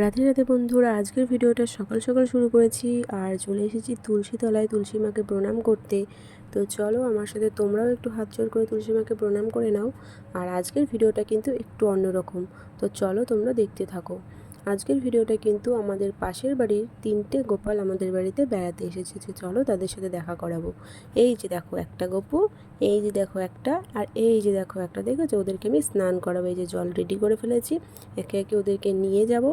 রাধে রাধে বন্ধুরা, আজকের ভিডিওটা সকাল সকাল শুরু করেছি আর চলে এসেছি তুলসী তলায় তুলসী মাকে প্রণাম করতে। তো চলো আমার সাথে তোমরাও একটু হাত জোর করে তুলসী মাকে প্রণাম করে নাও। আর আজকের ভিডিওটা কিন্তু একটু অন্যরকম। তো চলো তোমরা দেখতে থাকো। আজকের ভিডিওটা কিন্তু আমাদের পাশের বাড়ির তিনটে গোপাল আমাদের বাড়িতে বেড়াতে এসেছে যে চলো তাদের সাথে দেখা করাবো। এই যে দেখো একটা গোপু, এই যে দেখো একটা, আর এই যে দেখো একটা, দেখেছ? ওদেরকে আমি স্নান করাবো, এই যে জল রেডি করে ফেলেছি। একে একে ওদেরকে নিয়ে যাব,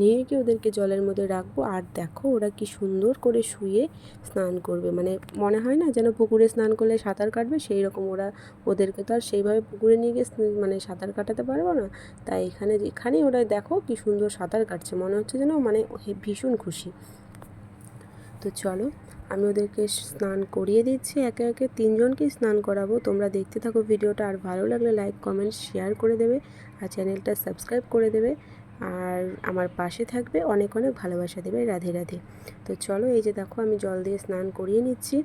নিয়ে গিয়ে ওদেরকে জলের মধ্যে রাখব, আর দেখো ওরা কি সুন্দর করে শুয়ে স্নান করবে। মানে মনে হয় না যেন পুকুরে স্নান করলে সাঁতার কাটবে? সেই রকম ওরা, ওদেরকে তো আর সেইভাবে পুকুরে নিয়ে গিয়ে মানে সাঁতার কাটাতে পারব না। তাই এখানে এখানেই ওরা দেখো কি সুন্দর সাঁতার কাটছে। মনে হচ্ছে যেন মানে ভীষণ খুশি। তো চলো, আমি ওদেরকে স্নান করিয়ে দিচ্ছি, একে একে তিনজনকেই স্নান করাবো। তোমরা দেখতে থাকো ভিডিওটা, আর ভালো লাগলে লাইক কমেন্ট শেয়ার করে দেবে, আর চ্যানেলটা সাবস্ক্রাইব করে দেবে। আর আমার পাশে থাকবে অনেক অনেক ভালোবাসা দেবে রাধে রাধে। তো চলো এই যে দেখো আমি জল দিয়ে স্নান করিয়ে নিচ্ছি।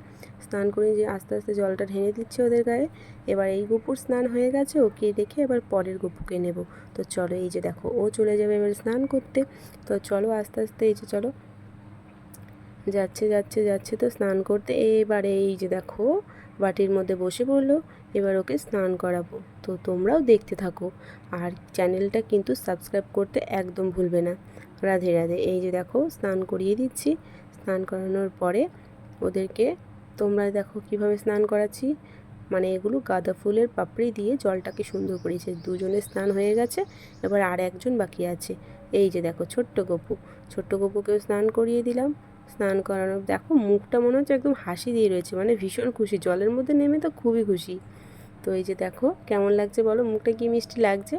স্নান করে যে আস্তে আস্তে জলটা ঢেলে দিচ্ছি ওদের গায়ে। এবার এই গুপুর স্নান হয়ে গেছে, ওকে দেখে এবার পরের গুপুকে নেব। তো চলো এই যে দেখো ও চলে যাবে এবার স্নান করতে। তো চলো আস্তে আস্তে এই যে চলো যাচ্ছে যাচ্ছে যাচ্ছে তো স্নান করতে। এবারে এই যে দেখো, বাটির মধ্যে বসে পড়ল। এবার ওকে স্নান করাবো। তো তোমরাও দেখতে থাকো। আর চ্যানেলটা কিন্তু সাবস্ক্রাইব করতে একদম ভুলবে না। রাধে রাধে। এই যে দেখো, স্নান করিয়ে দিচ্ছি। স্নান করানোর পরে ওদেরকে তোমরা দেখো কীভাবে স্নান করাচ্ছি। মানে এগুলো গাঁদা ফুলের পাপড়ি দিয়ে জলটাকে সুন্দর করেছে দুজনে স্নান হয়ে গেছে, এবার আর একজন বাকি আছে। এই যে দেখো ছোট্ট গপু, ছোট্ট গপুকেও স্নান করিয়ে দিলাম। স্নান করানো দেখো মুখটা মনে হচ্ছে একদম হাসি দিয়ে রয়েছে মানে ভীষণ খুশি। জলের মধ্যে নেমে তো খুবই খুশি। তো এই যে দেখো কেমন লাগছে বলো? মুখটা কি মিষ্টি লাগছে?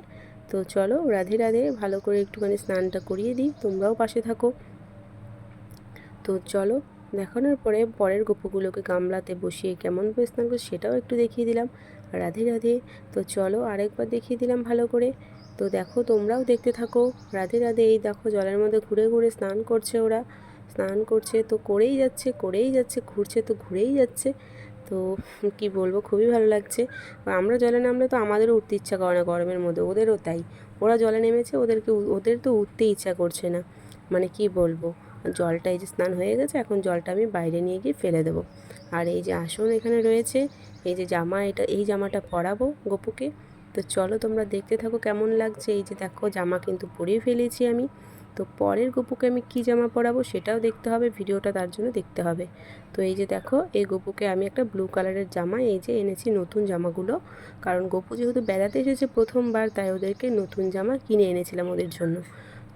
তো চলো রাধে রাধে, ভালো করে একটুখানি স্নানটা করিয়ে দিই, তোমরাও পাশে থাকো। তো চলো দেখানোর পরে পরের গপুগুলোকে গামলাতে বসিয়ে কেমন করে স্নান করে সেটাও একটু দেখিয়ে দিলাম। রাধে রাধে। তো চলো আরেকবার দেখিয়ে দিলাম ভালো করে। তো দেখো তোমরাও দেখতে থাকো। রাধে রাধে। এই দেখো জলের মধ্যে ঘুরে ঘুরে স্নান করছে ওরা। স্নান করছে তো করেই যাচ্ছে করেই যাচ্ছে, ঘুরছে তো ঘুরেই যাচ্ছে। তো কি বলব, খুবই ভালো লাগছে। আমরা জলে নামলে তো আমাদেরও উঠতে ইচ্ছা করে না গরমের মধ্যে, ওদেরও তাই। ওরা জলে নেমেছে, ওদেরকে ওদের তো উঠতে ইচ্ছা করছে না। মানে কি বলব? জলটা এই যে স্নান হয়ে গেছে, এখন জলটা আমি বাইরে নিয়ে গিয়ে ফেলে দেবো। আর এই যে আসন এখানে রয়েছে, এই যে জামা, এটা, এই জামাটা পরাবো গপুকে। তো চলো তোমরা দেখতে থাকো কেমন লাগছে। এই যে দেখো জামা কিন্তু পরিয়ে ফেলেছি আমি। তো পরের গপুকে আমি কী জামা পরাবো সেটাও দেখতে হবে, ভিডিওটা তার জন্য দেখতে হবে। তো এই যে দেখো, এই গপুকে আমি একটা ব্লু কালারের জামা, এই যে এনেছি নতুন জামাগুলো। কারণ গপু যেহেতু বেড়াতে এসেছে প্রথমবার, তাই ওদেরকে নতুন জামা কিনে এনেছিলাম ওদের জন্য।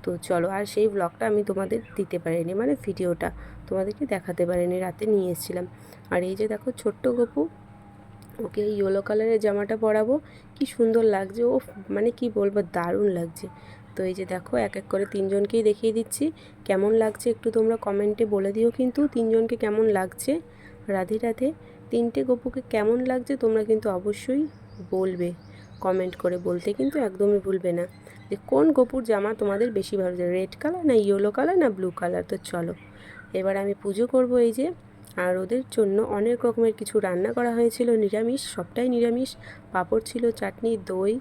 তো চলো, আর সেই ব্লগটা আমি তোমাদের দিতে পারিনি মানে ভিডিওটা তোমাদেরকে দেখাতে পারিনি, রাতে নিয়ে এসেছিলাম। আর এই যে দেখো ছোট্ট গপু, ওকে ইয়েলো কালারের জামাটা পরাবো, কি সুন্দর লাগছে ও মানে কি বলব, দারুণ লাগছে। তো এই যে দেখো, এক এক করে তিনজনকেই দেখিয়ে দিচ্ছি, কেমন লাগছে একটু তোমরা কমেন্টে বলে দিও কিন্তু, তিনজনকে কেমন লাগছে? রাধে রাধে, তিনটে গপুকে কেমন লাগছে তোমরা কিন্তু অবশ্যই বলবে। কমেন্ট করে বলতে কিন্তু একদমই ভুলবে না। যে কোন গোপুর জামা তোমাদের বেশি ভালো রেড কালার না ইয়েলো কালার না ব্লু কালার তো চলো, এবার আমি পুজো করব এই যে। আর ওদের জন্য অনেক রকমের কিছু রান্না করা হয়েছিল, নিরামিষ, সবটাই নিরামিষ। পাঁপড় ছিল, চাটনি, দই,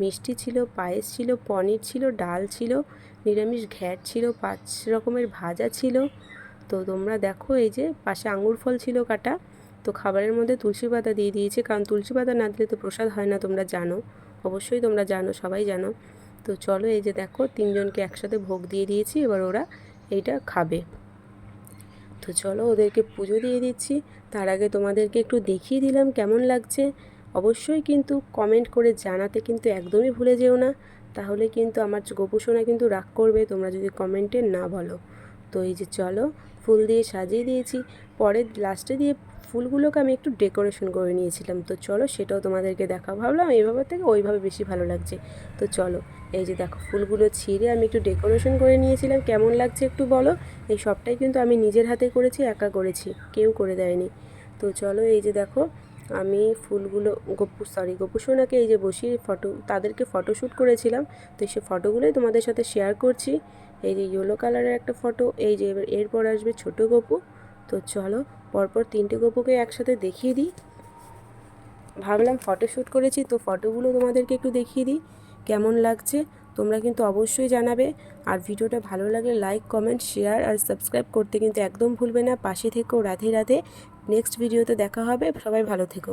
মিষ্টি ছিল, পায়েস ছিল, পনির ছিল, ডাল ছিল, নিরামিষ ঘ্যাট ছিল, পাঁচ রকমের ভাজা ছিল। তো তোমরা দেখো এই যে পাশে আঙুর ফল ছিল কাটা। তো খাবারের মধ্যে তুলসী পাতা দিয়ে দিয়েছে। কারণ তুলসী পাতা না দিলে তো প্রসাদ হয় না, তোমরা জানো। অবশ্যই তোমরা জানো, সবাই জানো। তো চলো এই যে দেখো, তিনজনকে একসাথে ভোগ দিয়ে দিয়েছি, এবার ওরা এইটা খাবে। তো চলো ওদেরকে পুজো দিয়ে দিচ্ছি। তার আগে তোমাদেরকে একটু দেখিয়ে দিলাম কেমন লাগছে। অবশ্যই কিন্তু কমেন্ট করে জানাতে কিন্তু একদমই ভুলে যেও না। তাহলে কিন্তু আমার গোপুসোনা কিন্তু রাগ করবে, তোমরা যদি কমেন্টে না বলো। তো এই যে চলো ফুল দিয়ে সাজিয়ে দিয়েছি। পরে লাস্টে দিয়ে ফুলগুলোকে আমি একটু ডেকোরেশন করে নিয়েছিলাম। তো চলো সেটাও তোমাদেরকে দেখা ভাবলাম এইভাবে থেকে ওইভাবে বেশি ভালো লাগছে। তো চলো, এই যে দেখো, ফুলগুলো ছিঁড়ে আমি একটু ডেকোরেশন করে নিয়েছিলাম। কেমন লাগছে একটু বলো? এই সবটাই কিন্তু আমি নিজের হাতে করেছি, একা করেছি। কেউ করে দেয়নি। তো চলো, এই যে দেখো, আমি ফুলগুলো, গপু সরি গোপুসোনাকে এই যে বসিয়ে ফটো তাদেরকে ফটোশ্যুট করেছিলাম। তো সে ফটোগুলোই তোমাদের সাথে শেয়ার করছি। এই যে ইয়েলো কালারের একটা ফটো এই যে এবার এরপর আসবে ছোট গপু। তো চলো, পরপর তিনটে গপুকে একসাথে দেখিয়ে দিই। ভাবলাম ফটো শ্যুট করেছি, তো ফটোগুলো তোমাদেরকে একটু দেখিয়ে দিই, কেমন লাগছে? তোমরা কিন্তু অবশ্যই জানাবে। আর ভিডিওটা ভালো লাগলে লাইক কমেন্ট শেয়ার আর সাবস্ক্রাইব করতে কিন্তু একদম ভুলবে না। পাশে থেকেও রাধে রাধে। নেক্সট ভিডিওতে দেখা হবে। সবাই ভালো থেকো।